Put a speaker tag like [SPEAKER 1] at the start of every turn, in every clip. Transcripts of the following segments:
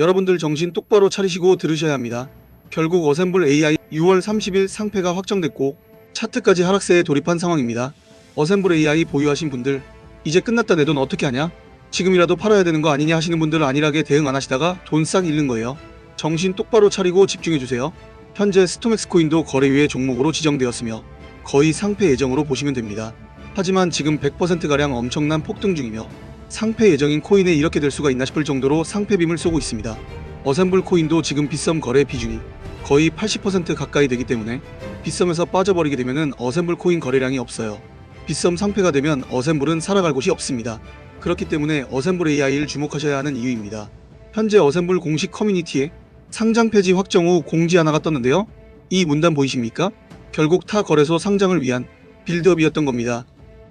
[SPEAKER 1] 여러분들 정신 똑바로 차리시고 들으셔야 합니다. 결국 어셈블 AI 6월 30일 상패가 확정됐고 차트까지 하락세에 돌입한 상황입니다. 어셈블 AI 보유하신 분들 이제 끝났다 내 돈 어떻게 하냐? 지금이라도 팔아야 되는 거 아니냐 하시는 분들은 안일하게 대응 안 하시다가 돈 싹 잃는 거예요. 정신 똑바로 차리고 집중해 주세요. 현재 스토맥스 코인도 거래위의 종목으로 지정되었으며 거의 상패 예정으로 보시면 됩니다. 하지만 지금 100%가량 엄청난 폭등 중이며 상패 예정인 코인에 이렇게 될 수가 있나 싶을 정도로 상패빔을 쏘고 있습니다. 어셈블 코인도 지금 빗썸 거래 비중이 거의 80% 가까이 되기 때문에 빗썸에서 빠져버리게 되면 어셈블 코인 거래량이 없어요. 빗썸 상패가 되면 어셈블은 살아갈 곳이 없습니다. 그렇기 때문에 어셈블 AI를 주목하셔야 하는 이유입니다. 현재 어셈블 공식 커뮤니티에 상장 폐지 확정 후 공지 하나가 떴는데요. 이 문단 보이십니까? 결국 타 거래소 상장을 위한 빌드업이었던 겁니다.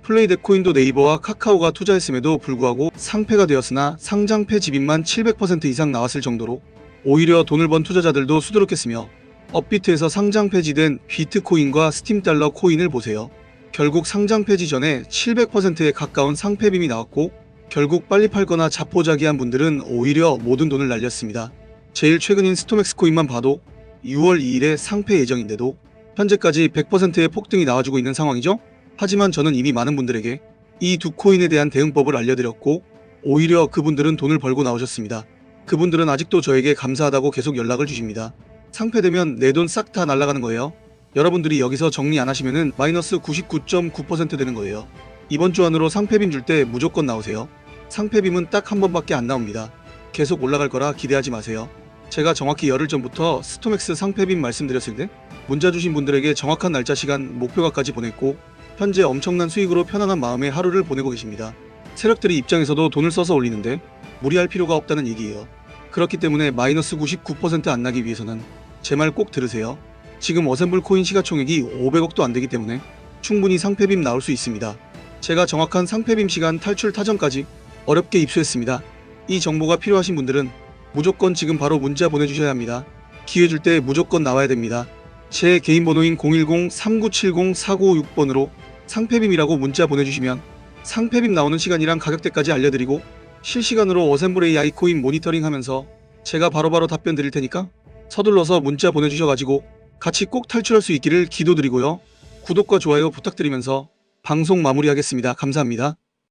[SPEAKER 1] 플레이덱 코인도 네이버와 카카오가 투자했음에도 불구하고 상패가 되었으나 상장 폐지빈만 700% 이상 나왔을 정도로 오히려 돈을 번 투자자들도 수두룩했으며 업비트에서 상장 폐지된 비트코인과 스팀 달러 코인을 보세요. 결국 상장 폐지 전에 700%에 가까운 상패빔이 나왔고 결국 빨리 팔거나 자포자기한 분들은 오히려 모든 돈을 날렸습니다. 제일 최근인 스토맥스 코인만 봐도 6월 2일에 상패 예정인데도 현재까지 100%의 폭등이 나와주고 있는 상황이죠. 하지만 저는 이미 많은 분들에게 이 두 코인에 대한 대응법을 알려드렸고 오히려 그분들은 돈을 벌고 나오셨습니다. 그분들은 아직도 저에게 감사하다고 계속 연락을 주십니다. 상패되면 내 돈 싹 다 날아가는 거예요. 여러분들이 여기서 정리 안 하시면은 마이너스 99.9% 되는 거예요. 이번 주 안으로 상패빔 줄 때 무조건 나오세요. 상패빔은 딱 한 번밖에 안 나옵니다. 계속 올라갈 거라 기대하지 마세요. 제가 정확히 열흘 전부터 스토맥스 상패빔 말씀드렸을 때 문자 주신 분들에게 정확한 날짜 시간 목표가까지 보냈고 현재 엄청난 수익으로 편안한 마음에 하루를 보내고 계십니다. 세력들이 입장에서도 돈을 써서 올리는데 무리할 필요가 없다는 얘기예요. 그렇기 때문에 마이너스 99%안 나기 위해서는 제 말 꼭 들으세요. 지금 어셈블 코인 시가총액이 500억도 안 되기 때문에 충분히 상패빔 나올 수 있습니다. 제가 정확한 상패빔 시간 탈출 타점까지 어렵게 입수했습니다. 이 정보가 필요하신 분들은 무조건 지금 바로 문자 보내주셔야 합니다. 기회 줄 때 무조건 나와야 됩니다. 제 개인 번호인 010-3970-4956번으로 상패빔이라고 문자 보내주시면 상패빔 나오는 시간이랑 가격대까지 알려드리고 실시간으로 어셈블 AI 코인 모니터링 하면서 제가 바로 바로 답변 드릴 테니까 서둘러서 문자 보내주셔가지고 같이 꼭 탈출할 수 있기를 기도드리고요. 구독과 좋아요 부탁드리면서 방송 마무리하겠습니다. 감사합니다.